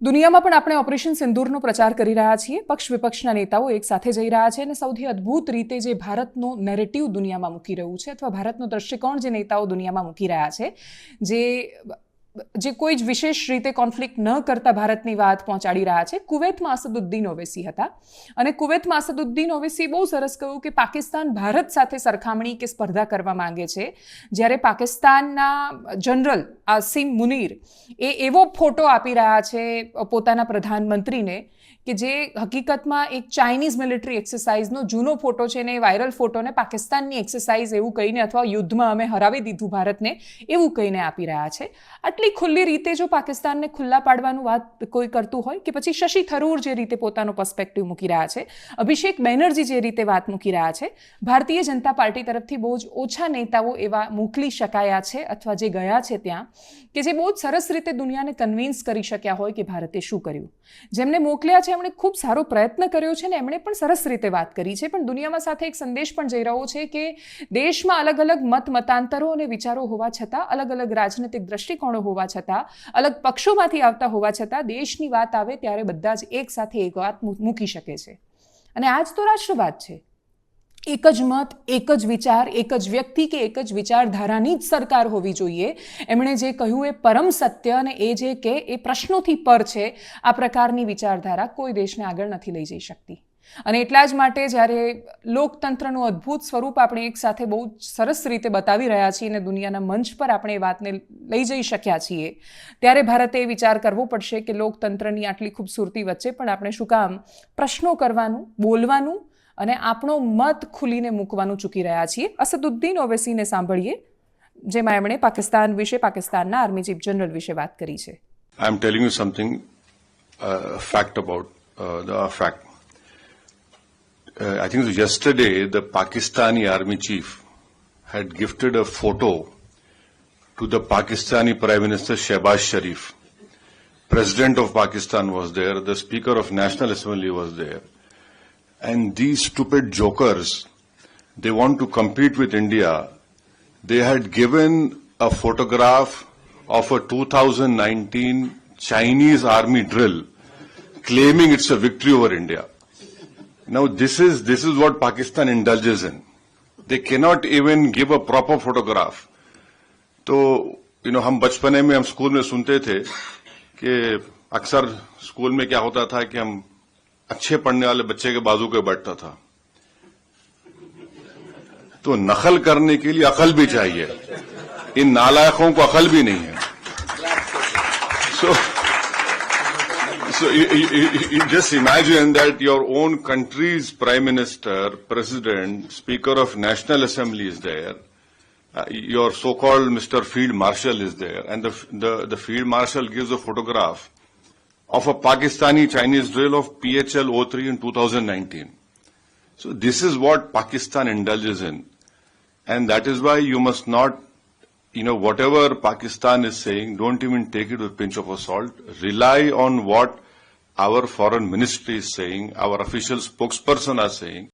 દુનિયામાં પણ આપણે ઓપરેશન સિંદૂરનો પ્રચાર કરી રહ્યા છીએ. પક્ષ વિપક્ષના નેતાઓ એક સાથે જઈ રહ્યા છે અને સૌથી અદ્ભુત રીતે જે ભારતનો નેરેટિવ દુનિયામાં મૂકી રહ્યું છે અથવા ભારતનો દ્રષ્ટિકોણ જે નેતાઓ દુનિયામાં મૂકી રહ્યા છે, જે જે કોઈ જ વિશેષ રીતે કોન્ફ્લિક્ટ ન કરતા ભારતની વાત પહોંચાડી રહ્યા છે. કુવૈતમાં અસદુદ્દીન ઓવેસી હતા. અને કુવૈતમાં અસદુદ્દીન ઓવેસી બહુ સરસ કહ્યું કે પાકિસ્તાન ભારત સાથે સરખામણી કે સ્પર્ધા કરવા માંગે છે. જ્યારે પાકિસ્તાનના જનરલ આસિમ મુનીર એ એવો ફોટો આપી રહ્યા છે પોતાના પ્રધાનમંત્રીને કે જે હકીકતમાં એક ચાઇનીઝ મિલિટરી એક્સરસાઇઝનો જૂનો ફોટો છે ને એ વાયરલ ફોટોને પાકિસ્તાનની એક્સરસાઇઝ એવું કહીને અથવા યુદ્ધમાં અમે હરાવી દીધું ભારતને એવું કહીને આપી રહ્યા છે. આટલી ખુલ્લી રીતે જો પાકિસ્તાનને ખુલ્લા પાડવાનું વાત કોઈ કરતું હોય કે પછી શશી થરૂર જે રીતે પોતાનો પર્સપેક્ટિવ મૂકી રહ્યા છે, અભિષેક બેનર્જી જે રીતે વાત મૂકી રહ્યા છે, ભારતીય જનતા પાર્ટી તરફથી બહુ જ ઓછા નેતાઓ એવા મોકલી શકાયા છે અથવા જે ગયા છે ત્યાં, કે જે બહુ જ સરસ રીતે દુનિયાને કન્વિન્સ કરી શક્યા હોય કે ભારતે શું કર્યું. જેમને મોકલ્યા છે એમણે ખૂબ સારો પ્રયત્ન કર્યો છે ને એમણે પણ સરસ રીતે વાત કરી છે, પણ દુનિયામાં સાથે એક સંદેશ પણ જઈ રહ્યો છે કે દેશમાં અલગ અલગ મત મતાંતરો અને વિચારો હોવા છતાં અલગ અલગ રાજનૈતિક દ્રષ્ટિકોણો હોવા છતાં, અલગ પક્ષોમાંથી આવતા હોવા છતાં દેશની વાત આવે ત્યારે બધા જ એક સાથે એક વાત મૂકી શકે છે. અને આજ તો રાષ્ટ્રવાદ છે. એક જ મત, એક જ વિચાર, એક જ વ્યક્તિ કે એક જ વિચારધારાની જ સરકાર હોવી જોઈએ. એમણે જે કહ્યું એ પરમ સત્ય અને એ જે કે એ પ્રશ્નોથી પર છે, આ પ્રકારની વિચારધારા કોઈ દેશને આગળ નથી લઈ જઈ શકતી. અને એટલા જ માટે જ્યારે લોકતંત્રનું અદ્ભુત સ્વરૂપ આપણે એક સાથે બહુ સરસ રીતે બતાવી રહ્યા છીએ અને દુનિયાના મંચ પર આપણે એ વાતને લઈ જઈ શક્યા છીએ, ત્યારે ભારતે એ વિચાર કરવો પડશે કે લોકતંત્રની આટલી ખૂબસૂરતી વચ્ચે પણ આપણે શું કામ પ્રશ્નો કરવાનું, બોલવાનું અને આપણો મત ખુલીને મૂકવાનું ચૂકી રહ્યા છીએ અસદુદ્દીન ઓવેસીને સાંભળીએ, જેમાં એમણે પાકિસ્તાન વિશે, પાકિસ્તાનના આર્મી ચીફ જનરલ વિશે વાત કરી છે I am telling you something fact about fact. Uh, I think yesterday the Pakistani army chief had gifted a photo to the Pakistani Prime Minister Shehbaz Sharif. President of Pakistan was there, the Speaker of National Assembly was there. And these stupid jokers, they want to compete with India. They had given a photograph of a 2019 Chinese army drill claiming it's a victory over India. نو دس از دس از واٹ پاکستان Pakistan indulges in. They cannot even give a proper photograph. تو یو نو ہم بچپنے میں ہم اسکول میں سنتے تھے کہ اکثر اسکول میں کیا ہوتا تھا کہ ہم اچھے پڑھنے والے بچے کے بازو کے بیٹھتا تھا تو نقل کرنے کے لیے عقل بھی چاہیے ان نالائقوں کو عقل بھی نہیں ہے سو so, so you, you, you- just imagine that your own country's prime minister president speaker of national assembly is there uh, your so-called Mr. Field Marshal is there, and the, the, the Field Marshal gives a photograph of a Pakistani Chinese drill of PHL 03 in 2019. So this is what Pakistan indulges in. And that is why you must not, you know, whatever Pakistan is saying, don't even take it with a pinch of salt. Rely on what our foreign ministry is saying, our official spokesperson are saying.